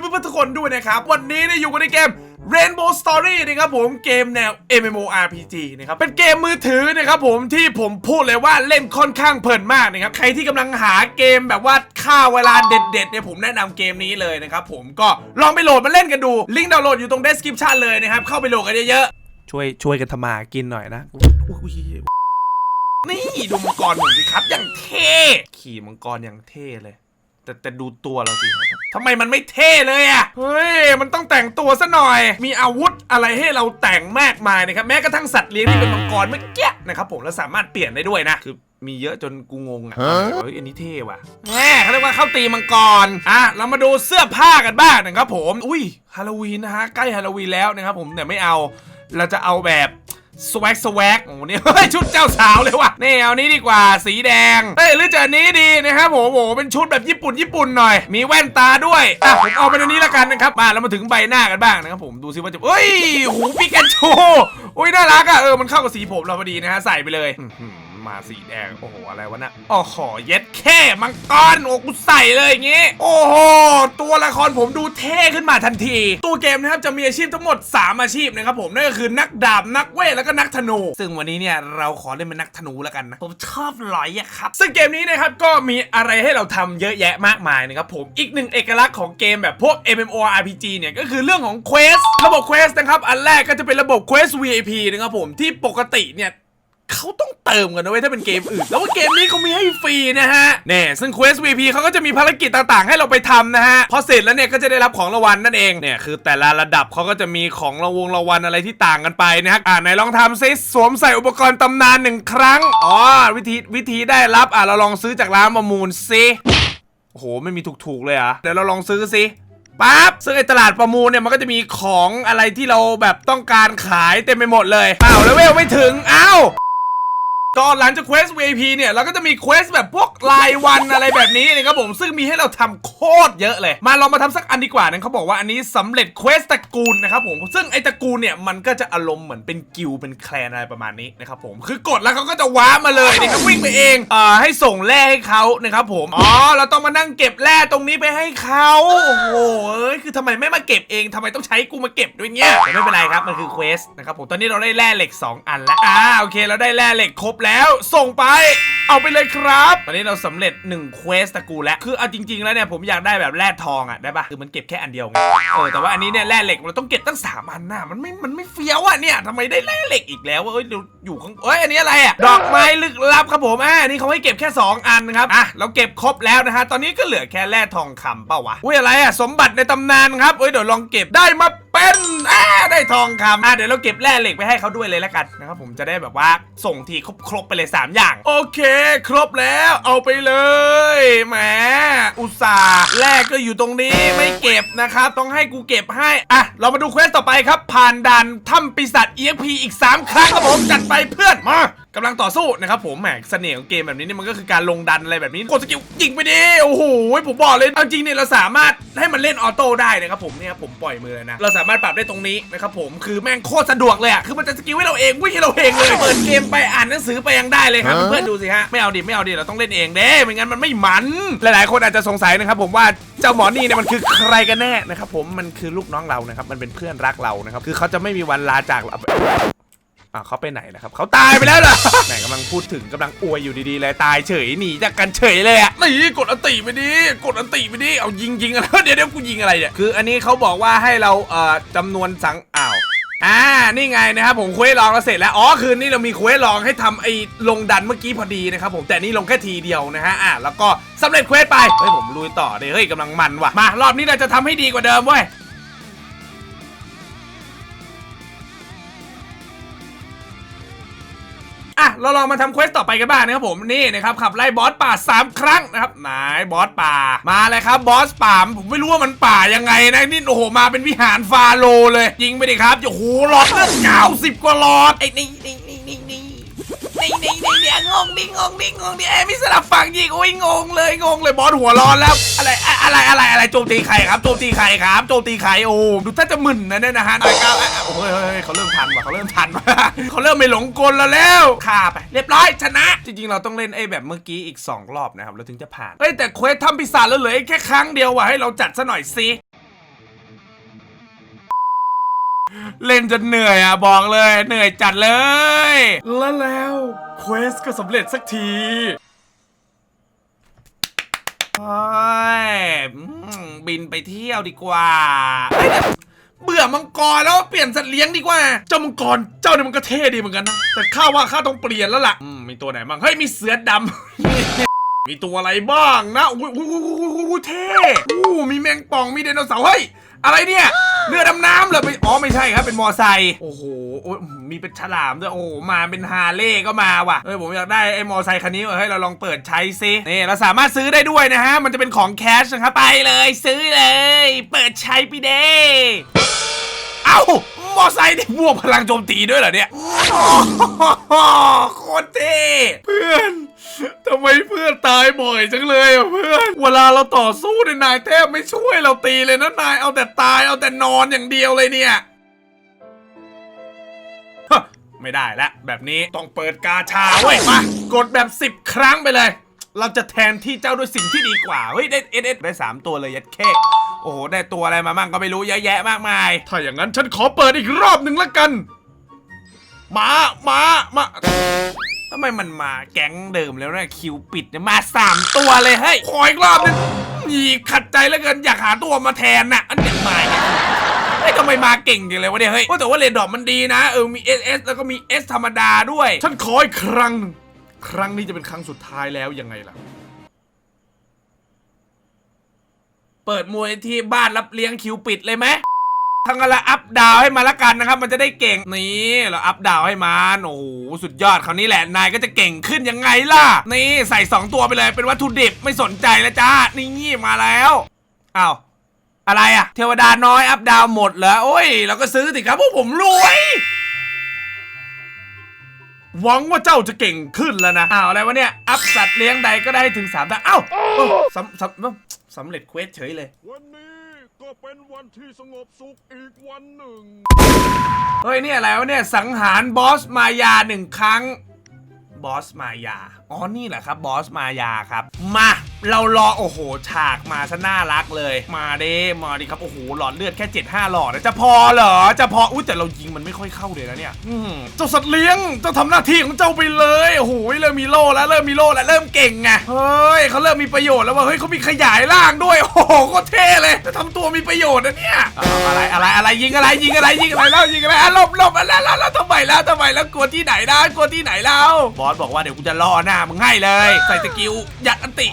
เพื่อนๆทุกคนด้วยนะครับ วันนี้เนี่ยอยู่กันในเกม Rainbow Story นะครับผมเกมแนว MMORPG นะครับเป็นเกมมือถือนะครับผมที่ผมพูดเลยว่าเล่นค่อนข้างเพลินมากนะครับใครที่กำลังหาเกมแบบว่าฆ่าเวลาเด็ดๆเนี่ยผมแนะนำเกมนี้เลยนะครับผมก็ลองไปโหลดมาเล่นกันดู ลิงก์ดาวน์โหลดอยู่ตรง description เลยนะครับเข้าไปโหลดกันเยอะๆช่วยช่วยกันทำมากินหน่อยนะอุ๊ยนี่ดูมังกรหน่อยสิครับอย่างเท่ขี่มังกรอย่างเท่เลย แต่แต่ดูตัวเราสิทำไมมันไม่เท่เลยอะ เฮ้ย มันต้องแต่งตัวซะหน่อย มีอาวุธอะไรให้เราแต่งมากมายนะครับ แม้กระทั่งสัตว์เลี้ยงที่เป็นมังกรเมื่อกี้นะครับผมแล้วสามารถเปลี่ยนได้ด้วยนะ คือมีเยอะจนกูงงอะเฮ้ยอันนี้เท่ว่ะแหมเขาเรียกว่าเข้าตีมังกร อะ เรามาดูเสื้อผ้ากันบ้างนะครับผม อุ้ย ฮาโลวีนนะฮะ ใกล้ฮาโลวีนแล้วนะครับผม แต่ไม่เอา เราจะเอาแบบ สวักสวักโอ้โหนี่ชุดเจ้าสาวเลยว่ะนี่เอานี้ดีกว่าสีแดงเฮ้ยหรือจะนี้ดีนะครับโอ้โหเป็นชุดแบบญี่ปุ่นญี่ปุ่นหน่อย มีแว่นตาด้วยอะผมเอาเป็นอันนี้ละกันนะครับมาแล้วมาถึงใบหน้ากันบ้างนะครับผมดูซิว่าจะเอ้ยหูปิกาจูอุ้ยน่ารักอะเออมันเข้ากับสีผมเราพอดีนะฮะใส่ไปเลย มาสีแดง โอ้โห อะไรวะน่ะโอ้โหเย็ดแค่มังกรโอ้กูใส่เลยอย่างงี้ โอ้โห ตัวละครผมดูเท่ขึ้นมาทันที ตัวเกมนะครับจะมีอาชีพทั้งหมด 3 อาชีพนะครับผม นั่นก็คือนักดาบ นักเวท แล้วก็นักธนู ซึ่งวันนี้เนี่ยเราขอเล่นเป็นนักธนูแล้วกันนะ ผมชอบลอยอะครับ ซึ่งเกมนี้นะครับก็มีอะไรให้เราทำเยอะแยะมากมายนะครับผม อีกหนึ่งเอกลักษณ์ของเกมแบบพวก MMORPG เนี่ยก็คือเรื่องของเควส ระบบเควสนะครับ อันแรกก็จะเป็นระบบเควส VIP นะครับผมที่ปกติเนี่ย เขาต้องเติมกันนะเว้ยถ้าเป็นเกมอื่น แล้วว่าเกมนี้เขามีให้ฟรีนะฮะเน่ซึ่ง Quest VP เขาก็จะมีภารกิจต่างๆ ให้เราไปทำนะฮะ พอเสร็จแล้วเนี่ยก็จะได้รับของรางวัลนั่นเอง เนี่ยคือแต่ละระดับเขาก็จะมีของรางวงรางวัลอะไรที่ต่างกันไปนะฮะ อ่าไหนลองทำซิสวมใส่อุปกรณ์ตำนานหนึ่งครั้ง อ๋อวิธีวิธีได้รับอ่าเราลองซื้อจากร้านประมูลซิโอ้โหไม่มีถูกๆเลยอะเดี๋ยวเราลองซื้อซิปั๊บซึ่งไอตลาดประมูลเนี่ยมันก็จะมีของอะไรที่เราแบบต้องการขายเต็มไปหมดเลยอ้าวแล้วเวลไม่ถึงอ้าว ก็หลังจากเควส VIP เนี่ยเราก็จะมีเควสแบบพวกรายวันอะไรแบบนี้นะครับผมซึ่งมีให้เราทำโคตรเยอะเลย มาลองมาทำสักอันดีกว่านะเขาบอกว่าอันนี้สำเร็จเควสตระกูลนะครับผมซึ่งไอตระกูลเนี่ยมันก็จะอารมณ์เหมือนเป็นกิลเป็นแคลนอะไรประมาณนี้นะครับผมคือกดแล้วเขาก็จะว้ามาเลยนะครับวิ่งไปเองเอ่อให้ส่งแร่ให้เขานะครับผมอ๋อเราต้องมานั่งเก็บแร่ตรงนี้ไปให้เขาโอ้โห อ้ยคือทำไมไม่มาเก็บเองทำไมต้องใช้กูมาเก็บด้วยเนี่ยแต่ไม่เป็นไรครับมันคือเควสนะครับผมตอนนี้เราได้แร่เหล็ก 2 อันแล้วอ่าโอเคเราได้แร่เหล็กครบแล้วส่งไป เอาไปเลยครับ ตอนนี้เราสำเร็จ1เควสตะกูแล้ว คือเอาจริง ๆ แล้วเนี่ยผมอยากได้แบบแร่ทองอะได้ปะคือมันเก็บแค่อันเดียวไงเออแต่ว่าอันนี้เนี่ยแร่เหล็กเราต้องเก็บตั้งสามอันน่ะมันไม่มันไม่เฟี้ยวอะเนี่ยทำไมได้แร่เหล็กอีกแล้ววะเอ้ยเดี๋ยวอยู่ข้างเอ้ยอันนี้อะไรอะดอกไม้ลึกลับครับผมอ่านี่เขาให้เก็บแค่ 2 อันนะครับอะเราเก็บครบแล้วนะฮะตอนนี้ก็เหลือแค่แร่ทองคำเปล่าวะอุ้ยอะไรอะสมบัติในตำนานครับเอ้ยเดี๋ยวลองเก็บได้มา เป็นอ่าได้ทองคำอะเดี๋ยวเราเก็บแร่เหล็กไปให้เขาด้วยเลยแล้วกันนะครับผมจะได้แบบว่าส่งทีครบครบไปเลย 3 อย่าง โอเค ครบแล้วเอาไปเลยแหมอุตส่าห์แรกก็อยู่ตรงนี้ไม่เก็บนะครับต้องให้กูเก็บให้อะเรามาดูเควสต่อไปครับ ผ่านด่านถ้ำปีศาจ EXP อีก 3 ครั้งครับผมจัดไปเพื่อนมา กำลังต่อสู้นะครับผมแหมเสน่ห์ของเกมแบบนี้เนี่ยมันก็คือการลงดันอะไรแบบนี้กดสกิลยิงไปดิโอ้โหผมบอกเลยเอาจริงเนี่ยเราสามารถให้มันเล่นออโต้ได้นะครับผมเนี่ยผมปล่อยมือเลยนะเราสามารถปรับได้ตรงนี้นะครับผมคือแม่งโคตรสะดวกเลยอะคือมันจะสกิลให้เราเองวิ่งให้เราเองเลยเปิดเกมไปอ่านหนังสือไปยังได้เลยครับเพื่อนๆดูสิฮะไม่เอาดิไม่เอาดิเราต้องเล่นเองเด้ไม่งั้นมันไม่มันหลายๆ คนอาจจะสงสัยนะครับผมว่าเจ้าหมอนี่เนี่ยมันคือใครกันแน่นะครับผมมันคือลูกน้องเรานะครับมันเป็นเพื่อนรักเรานะครับคือเขาจะไม่มีวันลาจากเรา อะเขาไปไหนนะครับเขาตายไปแล้วเหรอแหมกำลังพูดถึงกำลังอวยอยู่ดีๆเลยตายเฉยหนีจากกันเฉยเลยอะนี่กดอันติไปดิกดอันติไปดิเอายิงยิงอะไรเดี๋ยวเดี๋ยวกูยิงอะไรเนี่ยคืออันนี้เขาบอกว่าให้เราเอ่อจำนวนสังอ้าวอ่า นี่ไงนะครับผมเควสลองแล้วเสร็จแล้ว อ๋อ คืนนี้เรามีเควสลองให้ทำไอ้ลงดันเมื่อกี้พอดีนะครับผม แต่นี่ลงแค่ทีเดียวนะฮะ อะแล้วก็สำเร็จเควสไป เฮ้ยผมลุยต่อเลยเฮ้ยกำลังมันว่ะ มารอบนี้เราจะทำให้ดีกว่าเดิมเว้ย อะเราลองมาทำเควสต่อไปกันบ้างนะครับผมนี่นะครับขับไล่บอสป่า 3 ครั้งนะครับไหนบอสป่ามาเลยครับบอสป่าผมไม่รู้ว่ามันป่ายังไงนะนี่โอ้โหมาเป็นวิหารฟาโลเลยยิงไปดิครับโอ้โหหลอดเลือดเก้าสิบกว่าหลอดไอ้นี่นี่นี่นี่นี่ นี่นี่นี่นี่งงดิงงดิงงดิเอ้ยมิสลับฝั่งยิงโอ้ยงงเลยงงเลยบอสหัวร้อนแล้ว อะไรอะอะไรอะไรอะไรโจมตีใครครับโจมตีใครครับโจมตีใครโอ้ดูถ้าจะมึนนะเนี่ยนะฮะน่อยก้าวอะอะโอ้ยเฮ้ยเฮ้ยเขาเริ่มทันว่ะเขาเริ่มทันว่ะ เขาเริ่มไม่หลงกลแล้วแล้วฆ่าไปเรียบร้อยชนะ จริงๆเราต้องเล่นไอ้แบบเมื่อกี้อีก2รอบนะครับเราถึงจะผ่านเฮ้ยแต่เควสทำปีศาจแล้วเหลืออีกแค่ครั้งเดียวว่ะให้เราจัดซะหน่อยสิ เล่นจนเหนื่อยอะบอกเลย เหนื่อยจัดเลย และแล้วเควสก็สำเร็จสักทีโอ้ยอืมบินไปเที่ยวดีกว่าเฮ้ยแต่เบื่อมังกรแล้วเปลี่ยนสัตว์เลี้ยงดีกว่า เจ้ามังกรเจ้าเนี่ยมันก็เท่ดีเหมือนกันนะ แต่ข้าว่าข้าต้องเปลี่ยนแล้วล่ะอืมมีตัวไหนบ้างเฮ้ยมีเสือดำ มีตัวอะไรบ้างนะ อุ้ยอุ้ยอุ้ยอุ้ยอุ้ยเท่อู้มีแมงป่อง มีไดโนเสาร์ เฮ้ย อะไรเนี่ย เรือดำน้ำเหรอไปอ๋อไม่ใช่ครับเป็นมอไซค์โอ้โหโอ้ยมีเป็นฉลามด้วยโอ้โหมาเป็นฮาร์เลย์ก็มาว่ะเฮ้ยผมอยากได้ไอ้มอไซค์คันนี้ว่ะเฮ้ยเราลองเปิดใช้ซินี่เราสามารถซื้อได้ด้วยนะฮะมันจะเป็นของแคชนะครับไปเลย ซื้อเลย เปิดใช้ไปเด้เอ้า อไซค์ได้บวกพลังโจมตีด้วยเหรอเนี่ยโคตรเท่เพื่อนทำไมเพื่อนตายบ่อยจังเลยอะเพื่อนเวลาเราต่อสู้เนี่ยนายแทบไม่ช่วยเราตีเลยนะนายเอาแต่ตายเอาแต่นอนอย่างเดียวเลยเนี่ยฮะไม่ได้ละแบบนี้ต้องเปิดกาชาเว้ยมากดแบบ 10 ครั้งไปเลย เราจะแทนที่เจ้าด้วยสิ่งที่ดีกว่า เฮ้ย ได้เอสได้ 3 ตัวเลยยัดเค้ก โอ้โห ได้ตัวอะไรมามั่งก็ไม่รู้เยอะแยะมากมาย ถ้าอย่างนั้นฉันขอเปิดอีกรอบหนึ่งละกันมามามาทำไมมันมาแก๊งเดิมแล้วนะคิวปิดเนี่ยมาสามตัวเลยเฮ้ยขออีกรอบหนึงอีขัดใจแล้วเกินอยากหาตัวมาแทนน่ะอันเนี้ยมาอีกเฮ้ยทำไมมาเก่งจังเลยวะเนี่ยเฮ้ยว่าแต่ว่าเรนดอมมันดีนะเออมี SS แล้วก็มี S ธรรมดาด้วย ฉันขออีกครั้งหนึ่งครั้งนี้จะเป็นครั้งสุดท้ายแล้วยังไงล่ะ เปิดมวยที่บ้านรับเลี้ยงคิวปิดเลยไหมทั้งนั้นละอัพดาวให้มาละกันนะครับ มันจะได้เก่งนี่เราอัพดาวให้มันโอ้โหสุดยอดคราวนี้แหละนายก็จะเก่งขึ้นยังไงล่ะ นี่ใส่ 2 ตัวไปเลยเป็นวัตถุดิบไม่สนใจแล้วจ้านี่งี่มาแล้วอ้าวอะไรอะเทวดาน้อยอัพดาวหมดเหรอโอ้ยเราก็ซื้อสิครับพวกผมรวย หวังว่าเจ้าจะเก่งขึ้นแล้วนะอ้าวอะไรวะเนี่ย อัพสัตว์เลี้ยงใดก็ได้ถึง3ดาวอ้าวเออสำสำสำเร็จเควสเฉยเลย วันนี้ก็เป็นวันที่สงบสุขอีกวันหนึ่ง เฮ้ยเนี่ยอะไรวะเนี่ย สังหารบอสมายาหนึ่งครั้ง บอสมายา อ๋อ นี่แหละครับ บอสมายาครับ มา เรารอโอ้โห ฉากมาซะน่ารักเลย มาเด้มาดิครับโอ้โหหลอดเลือดแค่7 5หลอดนะจะพอเหรอจะพออุ้ยแต่เรายิงมันไม่ค่อยเข้าเลยนะเนี่ยอืมเจ้าสัตว์เลี้ยงเจ้าทำหน้าที่ของเจ้าไปเลยโอ้โหเริ่มมีโล่แล้วเริ่มมีโล่แล้วเริ่มเก่งไงเฮ้ยเขาเริ่มมีประโยชน์แล้วว่าเฮ้ยเขามีขยายร่างด้วยโอ้โหก็เท่เลยจะทำตัวมีประโยชน์นะเนี่ยอาอะไรอะไรอะไรยิงอะไรยิงอะไรยิงอะไรแล้วยิงอะไรอะหลบหลบแล้วแล้วแล้วทำไมแล้วทำไมแล้วกลัวที่ไหนนะกลัวที่ไหนแล้วบอสบอกว่าเดี๋ยวกูจะล่อหน้ามึงให้เลย ใส่สกิลยัดอันติ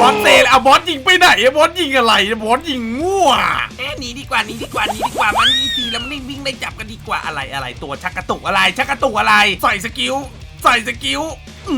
บอสเตะเอาบอสยิงไปไหนอะบอสยิงอะไรบอสยิงมั่วเอ๊ะหนีดีกว่าหนีดีกว่าหนีดีกว่ามันอีซีแล้วมันวิ่งได้จับกันดีกว่าอะไรอะไร ตัวชักกระตุกอะไร ชักกระตุกอะไร ใส่สกิลใส่สกิลอื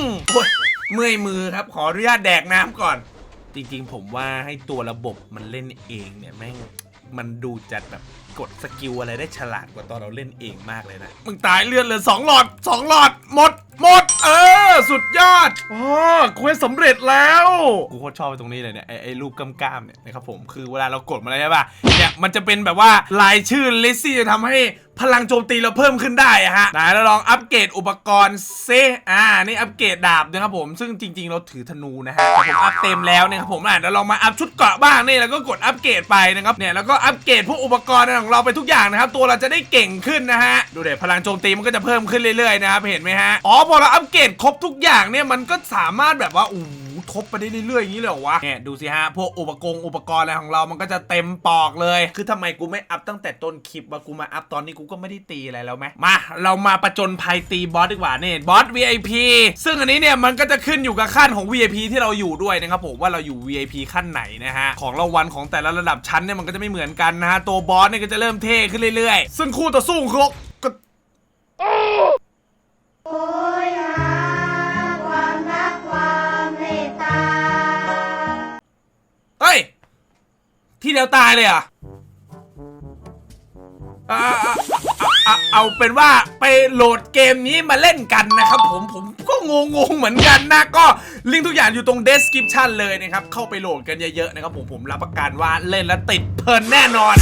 มโอ้ยเมื่อยมือครับขออนุญาตแดกน้ำก่อน จริงๆ ผมว่าให้ตัวระบบมันเล่นเองเนี่ยแม่ง มันดูจัดแบบกดสกิลอะไรได้ฉลาดกว่าตอนเราเล่นเองมากเลยนะ มึงตายเลือดเหลยสองหลอดสองหลอด หมด หมด เออ สุดยอดอ๋อเควสสำเร็จแล้ว กูโคตรชอบไปตรงนี้เลยเนี่ยไอ้ไอ้รูปกล้ามเนี่ยนะครับผมคือเวลาเรากดมาแล้วใช่ป่ะเนี่ยมันจะเป็นแบบว่ารายชื่อลิซี่จะทำให้ พลังโจมตีเราเพิ่มขึ้นได้อะฮะไหนเราลองอัปเกรดอุปกรณ์เซอ่านี่อัปเกรดดาบนะครับผมซึ่งจริง ๆ เราถือธนูนะฮะแต่ผมอัพเต็มแล้วนะครับผมอะเดี๋ยวลองมาอัพชุดเกราะบ้างนี่แล้วก็กดอัปเกรดไปนะครับเนี่ยแล้วก็อัปเกรดพวกอุปกรณ์ของเราไปทุกอย่างนะครับตัวเราจะได้เก่งขึ้นนะฮะดูเดี๋ยวพลังโจมตีมันก็จะเพิ่มขึ้นเรื่อยๆนะครับเห็นไหมฮะอ๋อพอเราอัปเกรดครบทุกอย่างเนี่ยมันก็สามารถแบบว่าอู้หู ทบไปได้เรื่อยๆอย่างนี้เลยเหรอวะเนี่ยดูสิฮะพวกอุปกรณ์อุปกรณ์อะไรของเรามันก็จะเต็มปอกเลย คือทำไมกูไม่อัพตั้งแต่ต้นคลิปว่ากูมาอัพตอนนี้กูก็ไม่ได้ตีอะไรแล้วไหมมาเรามาประจนภัยตีบอสดีกว่านี่บอส VIP ซึ่งอันนี้เนี่ยมันก็จะขึ้นอยู่กับขั้นของ VIP ที่เราอยู่ด้วยนะครับผมว่าเราอยู่ VIP ขั้นไหนนะฮะของรางวัลของแต่ละระดับชั้นเนี่ยมันก็จะไม่เหมือนกันนะฮะตัวบอสเนี่ยก็จะเริ่มเท่ขึ้นเรื่อยๆ ซึ่งคู่ต่อสู้ของเขาก็โอ เฮ้ย ที่เดียวตายเลยเหรอะเอาเป็นว่าไปโหลดเกมนี้มาเล่นกันนะครับผมผมก็งงงๆเหมือนกันนะ ก็ลิงก์ทุกอย่างอยู่ตรง description เลยนะครับ เข้าไปโหลดกันเยอะๆนะครับผมผมรับประกันว่าเล่นแล้วติดเพลินแน่นอน